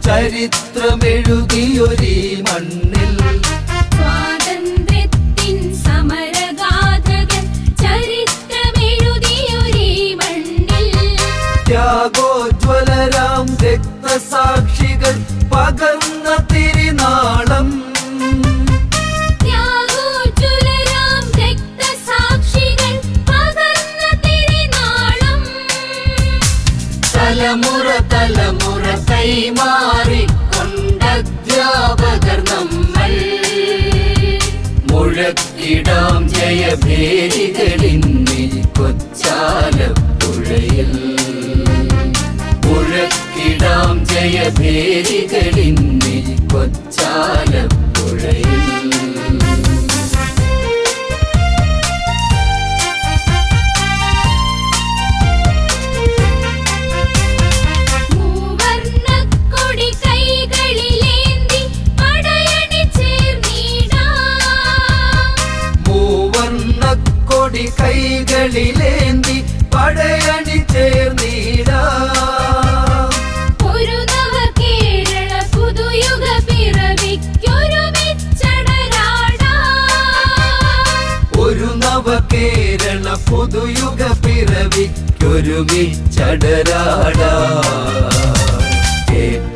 ചരിത്രമെഴുതിയൊരീ മണ്ണിൽ. സ്വാതന്ത്ര്യത്തിൻ സമരഗാഥകൾ മണ്ണിൽ. ത്യാഗോജ്വലരാം രക്തസാക്ഷികൾ പകർന്ന മുഴക്കിടാം ജയഭേരികളിന്നി കൊച്ചാലപ്പുഴയിൽ. പുഴക്കിടാം ജയഭേരികളിന്നി കൈകളിലേന്തി പടയണി ചേർന്നീടാ. ഒരു നവ കേരള പുതുയുഗ പിറവിക്കൊരുമിച്ചടരാടാം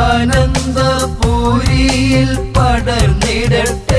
ആനന്ദപൂരിയിൽ പടർന്നിടട്ടെ.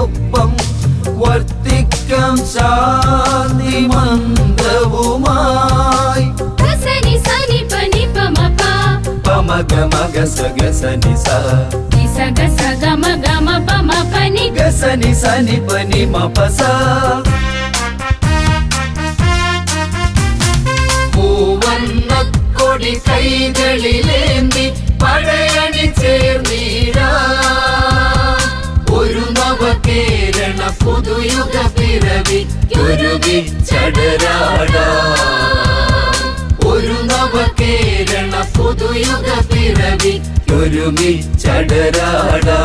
വഴിനേരോദിക്കൊണ്ടവരുടെ ഒപ്പം വർത്തിക്കാം ശാന്തി മന്ത്രവുമായി ഗസനി സനി പനി പമ പ പമഗ മഗ സഗ സനി സ നി സഗ സഗ മ ഗ മ പ മ പ നി ഗ സനി സനി പനി മ പ സ മൂവന്നക്കൊടി കൈകളിലേന്തി പടയണി ചേർന്നിടാ കേരള പുതുയുഗ പിറവിക്കൊരുമിച്ചടരാടാ ഒരു നവ നവകേരള പുതുയുഗ പിറവി ഒരുമിച്ചടരാടാ